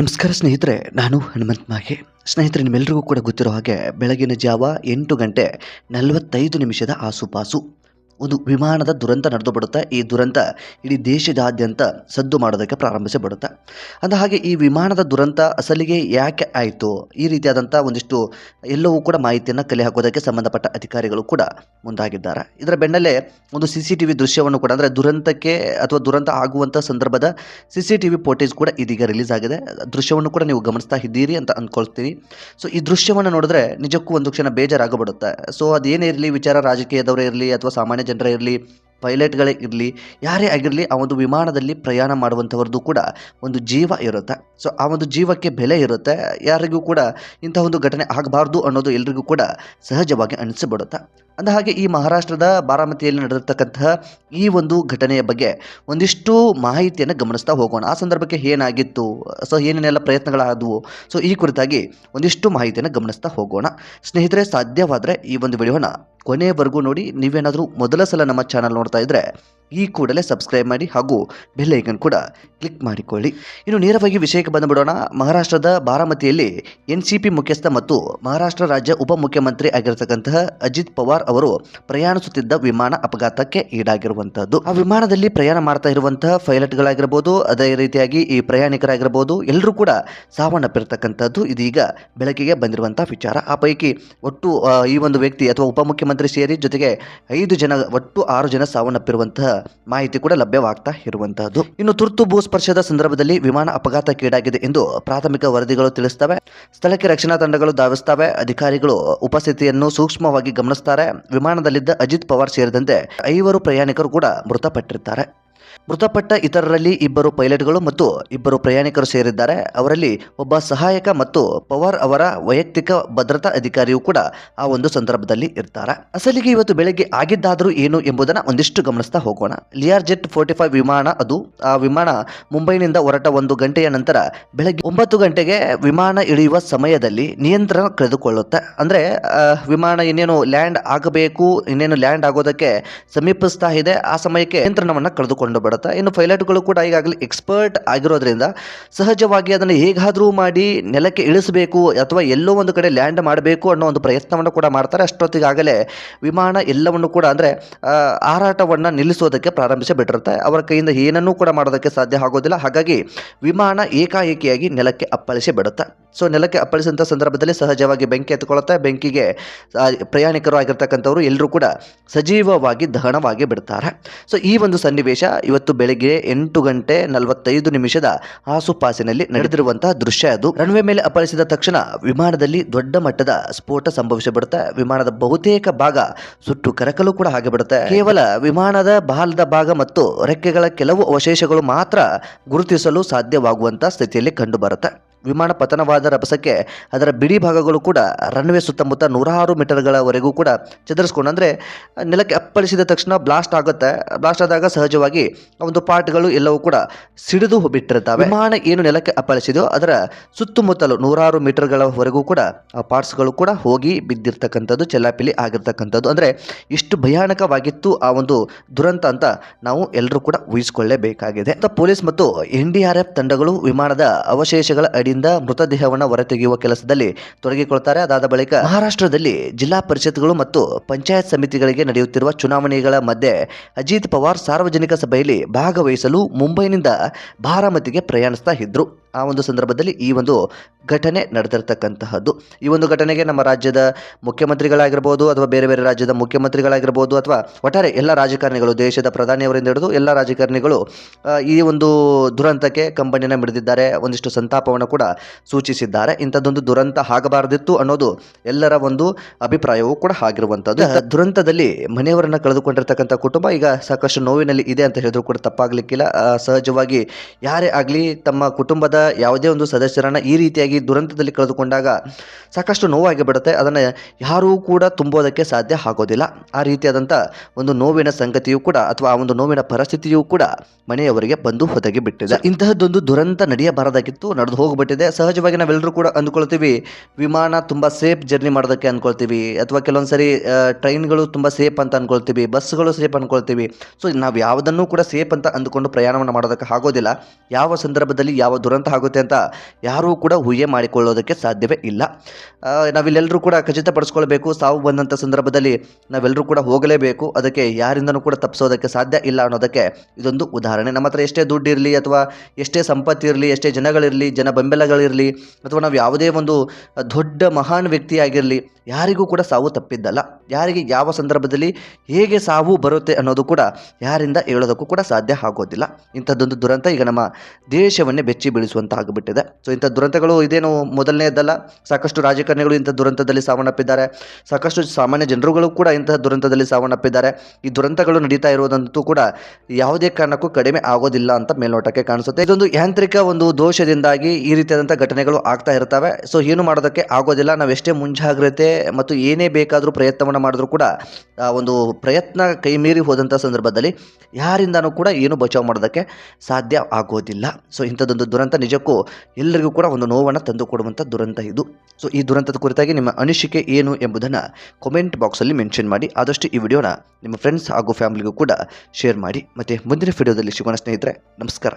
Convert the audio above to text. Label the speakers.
Speaker 1: ನಮಸ್ಕಾರ ಸ್ನೇಹಿತರೆ, ನಾನು ಹನುಮಂತ್ ಮಾಗೆ. ಸ್ನೇಹಿತರೆ ನಿಮ್ಮೆಲ್ಲರಿಗೂ ಕೂಡ ಗೊತ್ತಿರೋ ಹಾಗೆ ಬೆಳಗಿನ ಜಾವ ಎಂಟು ಗಂಟೆ ನಲವತ್ತೈದು ನಿಮಿಷದ ಆಸುಪಾಸು. ಒಂದು ವಿಮಾನದ ದುರಂತ ನಡೆದು ಬಿಡುತ್ತೆ. ಈ ದುರಂತ ಇಡೀ ದೇಶದಾದ್ಯಂತ ಸದ್ದು ಮಾಡೋದಕ್ಕೆ ಪ್ರಾರಂಭಿಸಿ ಬಿಡುತ್ತೆ ಅಂದ ಹಾಗೆ ಈ ವಿಮಾನದ ದುರಂತ ಅಸಲಿಗೆ ಯಾಕೆ ಆಯಿತು? ಈ ರೀತಿಯಾದಂಥ ಒಂದಿಷ್ಟು ಎಲ್ಲವೂ ಕೂಡ ಮಾಹಿತಿಯನ್ನು ಕಲೆ ಹಾಕೋದಕ್ಕೆ ಸಂಬಂಧಪಟ್ಟ ಅಧಿಕಾರಿಗಳು ಕೂಡ ಮುಂದಾಗಿದ್ದಾರೆ. ಇದರ ಬೆನ್ನಲ್ಲೇ ಒಂದು ಸಿ ಸಿ ಟಿ ವಿ ದೃಶ್ಯವನ್ನು ಕೂಡ, ಅಂದರೆ ದುರಂತಕ್ಕೆ ಅಥವಾ ದುರಂತ ಆಗುವಂಥ ಸಂದರ್ಭದ C C T V footage ಕೂಡ ಇದೀಗ ರಿಲೀಸ್ ಆಗಿದೆ. ದೃಶ್ಯವನ್ನು ಕೂಡ ನೀವು ಗಮನಿಸ್ತಾ ಇದ್ದೀರಿ ಅಂತ ಅಂದ್ಕೊಳ್ತೀನಿ ಸೊ, ಈ ದೃಶ್ಯವನ್ನು ನೋಡಿದ್ರೆ ನಿಜಕ್ಕೂ ಒಂದು ಕ್ಷಣ ಬೇಜಾರಾಗಬಿಡುತ್ತೆ. ಸೊ ಅದೇನೇ ಇರಲಿ ವಿಚಾರ ರಾಜಕೀಯದವರೇ ಇರಲಿ ಅಥವಾ ಸಾಮಾನ್ಯ ಜನರೇ ಇರಲಿ, ಪೈಲಟ್ಗಳೇ ಇರಲಿ, ಯಾರೇ ಆಗಿರಲಿ ಆ ಒಂದು ವಿಮಾನದಲ್ಲಿ ಪ್ರಯಾಣ ಮಾಡುವಂಥವ್ರದ್ದು ಕೂಡ ಒಂದು ಜೀವ ಇರುತ್ತೆ. ಸೊ ಆ ಒಂದು ಜೀವಕ್ಕೆ ಬೆಲೆ ಇರುತ್ತೆ. ಯಾರಿಗೂ ಕೂಡ ಇಂಥ ಒಂದು ಘಟನೆ ಆಗಬಾರ್ದು ಅನ್ನೋದು ಎಲ್ರಿಗೂ ಕೂಡ ಸಹಜವಾಗಿ ಅನಿಸಿಬಿಡುತ್ತೆ. ಅಂದ ಹಾಗೆ ಈ ಮಹಾರಾಷ್ಟ್ರದ ಬಾರಾಮತಿಯಲ್ಲಿ ನಡೆದಿರ್ತಕ್ಕಂತಹ ಈ ಒಂದು ಘಟನೆಯ ಬಗ್ಗೆ ಒಂದಿಷ್ಟು ಮಾಹಿತಿಯನ್ನು ಗಮನಿಸ್ತಾ ಹೋಗೋಣ. ಆ ಸಂದರ್ಭಕ್ಕೆ ಏನಾಗಿತ್ತು? ಸೊ ಏನೇನೆಲ್ಲ ಪ್ರಯತ್ನಗಳಾದವು? ಸೊ ಈ ಕುರಿತಾಗಿ ಒಂದಿಷ್ಟು ಮಾಹಿತಿಯನ್ನು ಗಮನಿಸ್ತಾ ಹೋಗೋಣ. ಸ್ನೇಹಿತರೆ, ಸಾಧ್ಯವಾದರೆ ಈ ಒಂದು ವಿಡಿಯೋನ ಕೊನೆಯವರೆಗೂ ನೋಡಿ ನೀವೇನಾದರೂ ಮೊದಲ ಸಲ ನಮ್ಮ ಚಾನಲ್ ನೋಡ್ತಾ ಇದ್ದರೆ ಈ ಕೂಡಲೇ ಸಬ್ಸ್ಕ್ರೈಬ್ ಮಾಡಿ ಹಾಗೂ ಬೆಲ್ ಐಕನ್ ಕೂಡ ಕ್ಲಿಕ್ ಮಾಡಿಕೊಳ್ಳಿ. ಇನ್ನು ನೇರವಾಗಿ ವಿಷಯಕ್ಕೆ ಬಂದುಬಿಡೋಣ. ಮಹಾರಾಷ್ಟ್ರದ ಬಾರಾಮತಿಯಲ್ಲಿ ಎನ್ ಮುಖ್ಯಸ್ಥ ಮತ್ತು ಮಹಾರಾಷ್ಟ್ರ ರಾಜ್ಯ ಉಪಮುಖ್ಯಮಂತ್ರಿ ಆಗಿರತಕ್ಕಂತಹ ಅಜಿತ್ ಪವಾರ್ ಅವರು ಪ್ರಯಾಣಿಸುತ್ತಿದ್ದ ವಿಮಾನ ಅಪಘಾತಕ್ಕೆ ಈಡಾಗಿರುವಂತಹದ್ದು. ಆ ವಿಮಾನದಲ್ಲಿ ಪ್ರಯಾಣ ಮಾಡ್ತಾ ಇರುವಂತಹ ಪೈಲಟ್ಗಳಾಗಿರ್ಬೋದು, ಅದೇ ರೀತಿಯಾಗಿ ಈ ಪ್ರಯಾಣಿಕರಾಗಿರ್ಬೋದು, ಎಲ್ಲರೂ ಕೂಡ ಸಾವನ್ನಪ್ಪಿರ್ತಕ್ಕಂಥದ್ದು ಇದೀಗ ಬೆಳಕಿಗೆ ಬಂದಿರುವಂತಹ ವಿಚಾರ. ಆ ಪೈಕಿ ಒಟ್ಟು ಈ ಒಂದು ವ್ಯಕ್ತಿ ಅಥವಾ ಉಪಮುಖ್ಯಮಂತ್ರಿ ಸೇರಿ ಜೊತೆಗೆ ಐದು ಜನ, ಒಟ್ಟು ಆರು ಜನ ಸಾವನ್ನಪ್ಪಿರುವಂತಹ ಮಾಹಿತಿ ಕೂಡ ಲಭ್ಯವಾಗ್ತಾ ಇರುವಂತಹದ್ದು. ಇನ್ನು ತುರ್ತು ಭೂಸ್ಪರ್ಶದ ಸಂದರ್ಭದಲ್ಲಿ ವಿಮಾನ ಅಪಘಾತಕ್ಕೀಡಾಗಿದೆ ಎಂದು ಪ್ರಾಥಮಿಕ ವರದಿಗಳು ತಿಳಿಸ್ತವೆ. ಸ್ಥಳಕ್ಕೆ ರಕ್ಷಣಾ ತಂಡಗಳು ಧಾವಿಸ್ತವೆ. ಅಧಿಕಾರಿಗಳು ಉಪಸ್ಥಿತಿಯನ್ನು ಸೂಕ್ಷ್ಮವಾಗಿ ಗಮನಿಸ್ತಾರೆ. ವಿಮಾನದಲ್ಲಿದ್ದ ಅಜಿತ್ ಪವಾರ್ ಸೇರಿದಂತೆ ಐವರು ಪ್ರಯಾಣಿಕರು ಕೂಡ ಮೃತಪಟ್ಟಿರ್ತಾರೆ. ಮೃತಪಟ್ಟ ಇತರರಲ್ಲಿ ಇಬ್ಬರು ಪೈಲಟ್ಗಳು ಮತ್ತು ಇಬ್ಬರು ಪ್ರಯಾಣಿಕರು ಸೇರಿದ್ದಾರೆ. ಅವರಲ್ಲಿ ಒಬ್ಬ ಸಹಾಯಕ ಮತ್ತು ಪವಾರ್ ಅವರ ವೈಯಕ್ತಿಕ ಭದ್ರತಾ ಅಧಿಕಾರಿಯೂ ಕೂಡ ಆ ಒಂದು ಸಂದರ್ಭದಲ್ಲಿ ಇರ್ತಾರೆ. ಅಸಲಿಗೆ ಇವತ್ತು ಬೆಳಗ್ಗೆ ಆಗಿದ್ದಾದರೂ ಏನು ಎಂಬುದನ್ನು ಒಂದಿಷ್ಟು ಗಮನಿಸ್ತಾ ಹೋಗೋಣ. ಲಿಯಾರ್ ಜೆಟ್ ಫೋರ್ಟಿ ಫೈವ್ ವಿಮಾನ ಅದು. ಆ ವಿಮಾನ ಮುಂಬೈನಿಂದ ಹೊರಟ ಒಂದು ಗಂಟೆಯ ನಂತರ ಬೆಳಗ್ಗೆ ಒಂಬತ್ತು ಗಂಟೆಗೆ ವಿಮಾನ ಇಳಿಯುವ ಸಮಯದಲ್ಲಿ ನಿಯಂತ್ರಣ ಕಳೆದುಕೊಳ್ಳುತ್ತೆ. ಅಂದರೆ ವಿಮಾನ ಇನ್ನೇನು ಲ್ಯಾಂಡ್ ಆಗಬೇಕು, ಇನ್ನೇನು ಲ್ಯಾಂಡ್ ಆಗೋದಕ್ಕೆ ಸಮೀಪಿಸ್ತಾ ಇದೆ. ಆ ಸಮಯಕ್ಕೆ ನಿಯಂತ್ರಣವನ್ನು ಕಳೆದುಕೊಂಡು ಬಿಡುತ್ತೆ ಇನ್ನು ಪೈಲಟ್ಗಳು ಕೂಡ ಈಗಾಗಲೇ ಎಕ್ಸ್ಪರ್ಟ್ ಆಗಿರೋದ್ರಿಂದ ಸಹಜವಾಗಿ ಅದನ್ನು ಹೇಗಾದರೂ ಮಾಡಿ ನೆಲಕ್ಕೆ ಇಳಿಸಬೇಕು ಅಥವಾ ಎಲ್ಲೋ ಒಂದು ಕಡೆ ಲ್ಯಾಂಡ್ ಮಾಡಬೇಕು ಅನ್ನೋ ಒಂದು ಪ್ರಯತ್ನವನ್ನು ಕೂಡ ಮಾಡ್ತಾರೆ. ಅಷ್ಟೊತ್ತಿಗಾಗಲೇ ವಿಮಾನ ಎಲ್ಲವನ್ನು ಕೂಡ ಅಂದರೆ ಹಾರಾಟವನ್ನು ನಿಲ್ಲಿಸೋದಕ್ಕೆ ಪ್ರಾರಂಭಿಸಿ ಬಿಟ್ಟಿರುತ್ತೆ ಅವರ ಕೈಯಿಂದ ಏನನ್ನೂ ಕೂಡ ಮಾಡೋದಕ್ಕೆ ಸಾಧ್ಯ ಆಗೋದಿಲ್ಲ. ಹಾಗಾಗಿ ವಿಮಾನ ಏಕಾಏಕಿಯಾಗಿ ನೆಲಕ್ಕೆ ಅಪ್ಪಳಿಸಿ ಬಿಡುತ್ತೆ. ಸೊ ನೆಲಕ್ಕೆ ಅಪ್ಪಳಿಸಿದಂಥ ಸಂದರ್ಭದಲ್ಲಿ ಸಹಜವಾಗಿ ಬೆಂಕಿ ಎತ್ಕೊಳ್ಳುತ್ತೆ ಬೆಂಕಿಗೆ ಪ್ರಯಾಣಿಕರು ಆಗಿರ್ತಕ್ಕಂಥವ್ರು ಎಲ್ಲರೂ ಕೂಡ ಸಜೀವವಾಗಿ ದಹನವಾಗಿ ಬಿಡ್ತಾರೆ. ಸೊ ಈ ಒಂದು ಸನ್ನಿವೇಶ ಇವತ್ತು ಬೆಳಿಗ್ಗೆ ಎಂಟು ಗಂಟೆ ನಲವತ್ತೈದು ನಿಮಿಷದ ಆಸುಪಾಸಿನಲ್ಲಿ ನಡೆದಿರುವಂತಹ ದೃಶ್ಯ ಅದು. ರನ್ವೇ ಮೇಲೆ ಅಪ್ಪಳಿಸಿದ ತಕ್ಷಣ ವಿಮಾನದಲ್ಲಿ ದೊಡ್ಡ ಮಟ್ಟದ ಸ್ಫೋಟ ಸಂಭವಿಸಿಬಿಡುತ್ತೆ ವಿಮಾನದ ಬಹುತೇಕ ಭಾಗ ಸುಟ್ಟು ಕರಕಲು ಕೂಡ ಹಾಗೆ ಬಿಡುತ್ತೆ. ಕೇವಲ ವಿಮಾನದ ಬಾಲದ ಭಾಗ ಮತ್ತು ರೆಕ್ಕೆಗಳ ಕೆಲವು ಅವಶೇಷಗಳು ಮಾತ್ರ ಗುರುತಿಸಲು ಸಾಧ್ಯವಾಗುವಂತಹ ಸ್ಥಿತಿಯಲ್ಲಿ ಕಂಡುಬರುತ್ತೆ. ವಿಮಾನ ಪತನವಾದ ರಭಸಕ್ಕೆ ಅದರ ಬಿಡಿ ಭಾಗಗಳು ಕೂಡ ರನ್ವೇ ಸುತ್ತಮುತ್ತ ನೂರಾರು ಮೀಟರ್ಗಳವರೆಗೂ ಕೂಡ ಚದರಿಸ್ಕೊಂಡು ಅಂದರೆ ನೆಲಕ್ಕೆ ಅಪ್ಪಳಿಸಿದ ತಕ್ಷಣ ಬ್ಲಾಸ್ಟ್ ಆಗುತ್ತೆ. ಬ್ಲಾಸ್ಟ್ ಆದಾಗ ಸಹಜವಾಗಿ ಒಂದು ಪಾರ್ಟ್ಗಳು ಎಲ್ಲವೂ ಕೂಡ ಸಿಡಿದು ಬಿಟ್ಟಿರ್ತವೆ ವಿಮಾನ ಏನು ನೆಲಕ್ಕೆ ಅಪ್ಪಳಿಸಿದೆಯೋ ಅದರ ಸುತ್ತಮುತ್ತಲು ನೂರಾರು ಮೀಟರ್ಗಳವರೆಗೂ ಕೂಡ ಆ ಪಾರ್ಟ್ಸ್ಗಳು ಕೂಡ ಹೋಗಿ ಬಿದ್ದಿರ್ತಕ್ಕಂಥದ್ದು ಚೆಲ್ಲಾಪಿಲಿ ಆಗಿರ್ತಕ್ಕಂಥದ್ದು. ಅಂದರೆ ಇಷ್ಟು ಭಯಾನಕವಾಗಿತ್ತು ಆ ಒಂದು ದುರಂತ ಅಂತ ನಾವು ಎಲ್ಲರೂ ಕೂಡ ಊಹಿಸಿಕೊಳ್ಳಲೇಬೇಕಾಗಿದೆ ಪೊಲೀಸ್ ಮತ್ತು ಎನ್ ತಂಡಗಳು ವಿಮಾನದ ಅವಶೇಷಗಳ ಅಡಿಯಿಂದ ಮೃತದೇಹವನ್ನು ಹೊರತೆಗೆಯುವ ಕೆಲಸದಲ್ಲಿ ತೊಡಗಿಕೊಳ್ತಾರೆ. ಅದಾದ ಬಳಿಕ ಮಹಾರಾಷ್ಟ್ರದಲ್ಲಿ ಜಿಲ್ಲಾ ಪರಿಷತ್ಗಳು ಮತ್ತು ಪಂಚಾಯತ್ ಸಮಿತಿಗಳಿಗೆ ನಡೆಯುತ್ತಿರುವ ಚುನಾವಣೆಗಳ ಮಧ್ಯೆ ಅಜಿತ್ ಪವಾರ್ ಸಾರ್ವಜನಿಕ ಸಭೆಯಲ್ಲಿ ಭಾಗವಹಿಸಲು ಮುಂಬೈನಿಂದ ಬಾರಾಮತಿಗೆ ಪ್ರಯಾಣಿಸ್ತಾ ಇದ್ರು. ಆ ಒಂದು ಸಂದರ್ಭದಲ್ಲಿ ಈ ಒಂದು ಘಟನೆ ನಡೆದಿರ್ತಕ್ಕಂತಹದ್ದು. ಈ ಒಂದು ಘಟನೆಗೆ ನಮ್ಮ ರಾಜ್ಯದ ಮುಖ್ಯಮಂತ್ರಿಗಳಾಗಿರ್ಬೋದು ಅಥವಾ ಬೇರೆ ಬೇರೆ ರಾಜ್ಯದ ಮುಖ್ಯಮಂತ್ರಿಗಳಾಗಿರ್ಬೋದು ಅಥವಾ ಒಟ್ಟಾರೆ ಎಲ್ಲ ರಾಜಕಾರಣಿಗಳು, ದೇಶದ ಪ್ರಧಾನಿಯವರಿಂದ ಹಿಡಿದು ಎಲ್ಲ ರಾಜಕಾರಣಿಗಳು ಈ ಒಂದು ದುರಂತಕ್ಕೆ ಕಂಬನಿನ ಮಿಡಿದಿದ್ದಾರೆ ಒಂದಿಷ್ಟು ಸಂತಾಪವನ್ನು ಕೂಡ ಸೂಚಿಸಿದ್ದಾರೆ. ಇಂಥದ್ದೊಂದು ದುರಂತ ಆಗಬಾರದಿತ್ತು ಅನ್ನೋದು ಎಲ್ಲರ ಒಂದು ಅಭಿಪ್ರಾಯವೂ ಕೂಡ ಆಗಿರುವಂಥದ್ದು. ದುರಂತದಲ್ಲಿ ಮನೆಯವರನ್ನು ಕಳೆದುಕೊಂಡಿರ್ತಕ್ಕಂಥ ಕುಟುಂಬ ಈಗ ಸಾಕಷ್ಟು ನೋವಿನಲ್ಲಿ ಇದೆ ಅಂತ ಹೇಳಿದ್ರು ಕೂಡ ತಪ್ಪಾಗಲಿಕ್ಕಿಲ್ಲ. ಸಹಜವಾಗಿ ಯಾರೇ ಆಗಲಿ ತಮ್ಮ ಕುಟುಂಬದ ಯಾವುದೇ ಒಂದು ಸದಸ್ಯರನ್ನು ಈ ರೀತಿಯಾಗಿ ದುರಂತದಲ್ಲಿ ಕಳೆದುಕೊಂಡಾಗ ಸಾಕಷ್ಟು ನೋವಾಗಿ ಬಿಡುತ್ತೆ. ಅದನ್ನು ಯಾರೂ ಕೂಡ ತುಂಬೋದಕ್ಕೆ ಸಾಧ್ಯ ಆಗೋದಿಲ್ಲ. ಆ ರೀತಿಯಾದಂಥ ಒಂದು ನೋವಿನ ಸಂಗತಿಯೂ ಕೂಡ ಅಥವಾ ಆ ಒಂದು ನೋವಿನ ಪರಿಸ್ಥಿತಿಯೂ ಕೂಡ ಮನೆಯವರಿಗೆ ಬಂದು ಒದಗಿ ಬಿಟ್ಟಿದೆ. ಇಂತಹದ್ದೊಂದು ದುರಂತ ನಡೆಯಬಾರದಾಗಿತ್ತು, ನಡೆದು ಹೋಗಿಬಿಟ್ಟಿದೆ. ಸಹಜವಾಗಿ ನಾವೆಲ್ಲರೂ ಕೂಡ ಅಂದ್ಕೊಳ್ತೀವಿ, ವಿಮಾನ ತುಂಬ ಸೇಫ್ ಜರ್ನಿ ಮಾಡೋದಕ್ಕೆ ಅಂದ್ಕೊಳ್ತೀವಿ, ಅಥವಾ ಕೆಲವೊಂದು ಸರಿ ಟ್ರೈನ್ಗಳು ತುಂಬ ಸೇಫ್ ಅಂತ ಅಂದ್ಕೊಳ್ತೀವಿ ಬಸ್ಗಳು ಸೇಫ್ ಅಂದ್ಕೊಳ್ತೀವಿ. ಸೊ, ನಾವು ಯಾವುದನ್ನು ಕೂಡ ಸೇಫ್ ಅಂತ ಅಂದುಕೊಂಡು ಪ್ರಯಾಣವನ್ನು ಮಾಡೋದಕ್ಕೆ ಆಗೋದಿಲ್ಲ. ಯಾವ ಸಂದರ್ಭದಲ್ಲಿ ಯಾವ ದುರಂತ ಆಗುತ್ತೆ ಅಂತ ಯಾರೂ ಕೂಡ ಊಹೆ ಮಾಡಿಕೊಳ್ಳೋದಕ್ಕೆ ಸಾಧ್ಯವೇ ಇಲ್ಲ. ನಾವಿಲ್ಲೆಲ್ಲರೂ ಕೂಡ ಖಚಿತಪಡಿಸ್ಕೊಳ್ಬೇಕು. ಸಾವು ಬಂದಂಥ ಸಂದರ್ಭದಲ್ಲಿ ನಾವೆಲ್ಲರೂ ಕೂಡ ಹೋಗಲೇಬೇಕು. ಅದಕ್ಕೆ ಯಾರಿಂದನೂ ಕೂಡ ತಪ್ಪಿಸೋದಕ್ಕೆ ಸಾಧ್ಯ ಇಲ್ಲ ಅನ್ನೋದಕ್ಕೆ ಇದೊಂದು ಉದಾಹರಣೆ. ನಮ್ಮ ಹತ್ರ ಎಷ್ಟೇ ದುಡ್ಡು ಇರಲಿ ಅಥವಾ ಎಷ್ಟೇ ಸಂಪತ್ತಿರಲಿ, ಎಷ್ಟೇ ಜನಗಳಿರಲಿ, ಜನ ಬೆಂಬಲಗಳಿರಲಿ, ಅಥವಾ ನಾವು ಯಾವುದೇ ಒಂದು ದೊಡ್ಡ ಮಹಾನ್ ವ್ಯಕ್ತಿಯಾಗಿರಲಿ, ಯಾರಿಗೂ ಕೂಡ ಸಾವು ತಪ್ಪಿದ್ದಲ್ಲ. ಯಾರಿಗೆ ಯಾವ ಸಂದರ್ಭದಲ್ಲಿ ಹೇಗೆ ಸಾವು ಬರುತ್ತೆ ಅನ್ನೋದು ಕೂಡ ಯಾರಿಂದ ಹೇಳೋದಕ್ಕೂ ಕೂಡ ಸಾಧ್ಯ ಆಗೋದಿಲ್ಲ. ಇಂಥದ್ದೊಂದು ದುರಂತ ಈಗ ನಮ್ಮ ದೇಶವನ್ನೇ ಬೆಚ್ಚಿ ಬೀಳಿಸುವಂತ ಆಗಿಬಿಟ್ಟಿದೆ ಸೊ ಇಂಥ ದುರಂತಗಳು ಇದೇನು ಮೊದಲನೇದಲ್ಲ ಸಾಕಷ್ಟು ರಾಜಕಾರಣಿಗಳು ಇಂಥ ದುರಂತದಲ್ಲಿ ಸಾವನ್ನಪ್ಪಿದ್ದಾರೆ. ಸಾಕಷ್ಟು ಸಾಮಾನ್ಯ ಜನರುಗಳು ಕೂಡ ಇಂತಹ ದುರಂತದಲ್ಲಿ ಸಾವನ್ನಪ್ಪಿದ್ದಾರೆ. ಈ ದುರಂತಗಳು ನಡೀತಾ ಇರುವುದಂತೂ ಕೂಡ ಯಾವುದೇ ಕಾರಣಕ್ಕೂ ಕಡಿಮೆ ಆಗೋದಿಲ್ಲ ಅಂತ ಮೇಲ್ನೋಟಕ್ಕೆ ಕಾಣಿಸುತ್ತೆ. ಇದೊಂದು ಯಾಂತ್ರಿಕ ಒಂದು ದೋಷದಿಂದಾಗಿ ಈ ರೀತಿಯಾದಂಥ ಘಟನೆಗಳು ಆಗ್ತಾ ಇರ್ತವೆ. ಸೊ ಏನು ಮಾಡೋದಕ್ಕೆ ಆಗೋದಿಲ್ಲ. ನಾವು ಎಷ್ಟೇ ಮುಂಜಾಗ್ರತೆ ಮತ್ತು ಏನೇ ಬೇಕಾದರೂ ಪ್ರಯತ್ನವನ್ನು ಮಾಡಿದ್ರು ಕೂಡ ಒಂದು ಪ್ರಯತ್ನ ಕೈ ಮೀರಿ ಹೋದಂಥ ಸಂದರ್ಭದಲ್ಲಿ ಯಾರಿಂದನೂ ಕೂಡ ಏನು ಬಚಾವ್ ಮಾಡೋದಕ್ಕೆ ಸಾಧ್ಯ ಆಗೋದಿಲ್ಲ. ಸೊ ಇಂಥದ್ದೊಂದು ದುರಂತ ನಿಜಕ್ಕೂ ಎಲ್ಲರಿಗೂ ಕೂಡ ಒಂದು ನೋವನ್ನು ತಂದು ಕೊಡುವಂಥ ದುರಂತ ಇದು. ಸೊ ಈ ದುರಂತದ ಕುರಿತಾಗಿ ನಿಮ್ಮ ಅನಿಸಿಕೆ ಏನು ಎಂಬುದನ್ನು ಕಾಮೆಂಟ್ ಬಾಕ್ಸಲ್ಲಿ ಮೆನ್ಷನ್ ಮಾಡಿ, ಆದಷ್ಟು ಈ ವಿಡಿಯೋನ ನಿಮ್ಮ ಫ್ರೆಂಡ್ಸ್ ಹಾಗೂ ಫ್ಯಾಮಿಲಿಗೂ ಕೂಡ ಶೇರ್ ಮಾಡಿ. ಮತ್ತು ಮುಂದಿನ ವಿಡಿಯೋದಲ್ಲಿ ಸಿಗೋಣ ಸ್ನೇಹಿತರೆ, ನಮಸ್ಕಾರ.